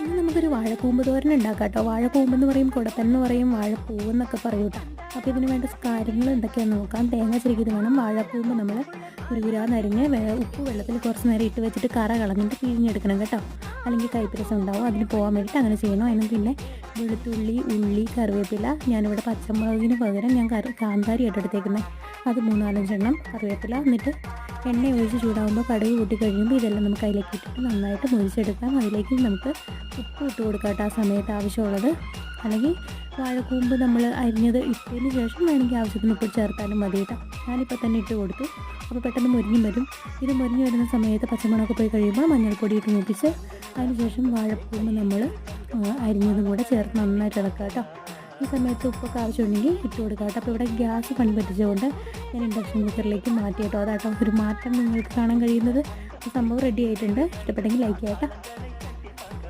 ഇനി നമുക്കൊരു വാഴക്കൂമ്പ് തോരൻ ഉണ്ടാക്കാം കേട്ടോ. വാഴക്കൂമ്പ് എന്ന് പറയും കുടത്തൻ എന്ന് പറയും വാഴപ്പൂവ് എന്നൊക്കെ പറയും അപ്പോൾ ഇതിന് വേണ്ട കാര്യങ്ങൾ എന്തൊക്കെയാണെന്ന് നോക്കാം. തേങ്ങ ചെറുക്കിയത് വേണം. വാഴക്കൂമ്പ് നമ്മൾ ഉരുകുരാന്നരിഞ്ഞ് നരിഞ്ഞ് ഉപ്പ് വെള്ളത്തിൽ കുറച്ച് നേരം ഇട്ട് വെച്ചിട്ട് കറ കളഞ്ഞിട്ട് പിഴിഞ്ഞെടുക്കണം കേട്ടോ. അല്ലെങ്കിൽ കൈപ്പിരസം ഉണ്ടാവും. അതിന് പോകാൻ വേണ്ടിയിട്ട് അങ്ങനെ ചെയ്യണം. അതിന് പിന്നെ വെളുത്തുള്ളി ഉള്ളി കറിവേപ്പില ഞാനിവിടെ പച്ചമുളകിന് പകരം ഞാൻ കാന്താരി ഇട്ടെടുത്തേക്കുന്നത് അത് മൂന്നാലഞ്ചെണ്ണം കറിവേപ്പില എന്നിട്ട് എണ്ണ ഒഴിച്ച് ചൂടാകുമ്പോൾ കടുക് കൂട്ടി കഴിയുമ്പോൾ ഇതെല്ലാം നമുക്ക് അതിലേക്ക് ഇട്ടിട്ട് നന്നായിട്ട് മുഴിച്ചെടുക്കാം അതിലേക്ക് നമുക്ക് ഉപ്പ് ഇട്ട് കൊടുക്കാം ആ സമയത്ത് ആവശ്യമുള്ളത്. അല്ലെങ്കിൽ വാഴക്കൂമ്പ് നമ്മൾ അരിഞ്ഞത് ഇട്ടതിന് ശേഷം വേണമെങ്കിൽ ആവശ്യത്തിന് ഉപ്പ് ചേർത്താലും മതി കേട്ടോ. ഞാനിപ്പോൾ തന്നെ ഇട്ട് കൊടുത്തു. അപ്പോൾ പെട്ടെന്ന് മുരിഞ്ഞ് വരും. ഇത് മുരിഞ്ഞ് വരുന്ന സമയത്ത് പച്ചമുളകൊക്കെ പോയി കഴിയുമ്പോൾ മഞ്ഞൾപ്പൊടി ഇട്ട് മൂപ്പിച്ച് അതിനുശേഷം വാഴക്കൂമ്പ് നമ്മൾ അരിഞ്ഞതും കൂടെ ചേർത്ത് നന്നായിട്ട് ഇളക്കാം കേട്ടോ. ഈ സമയത്ത് ഉപ്പൊക്കെ ആവശ്യമുണ്ടെങ്കിൽ ഇട്ട് കൊടുക്കാം കേട്ടോ. അപ്പോൾ ഇവിടെ ഗ്യാസ് പണി പറ്റിച്ചുകൊണ്ട് ഞാൻ ഇൻഡക്ഷൻ കുക്കറിലേക്ക് മാറ്റി കേട്ടോ അതാട്ടോ ഒരു മാറ്റം നിങ്ങൾക്ക് കാണാൻ കഴിയുന്നത്. സംഭവം റെഡി ആയിട്ടുണ്ട്. ഇഷ്ടപ്പെട്ടെങ്കിൽ ലൈക്ക് ചെയ്യാം കേട്ടോ.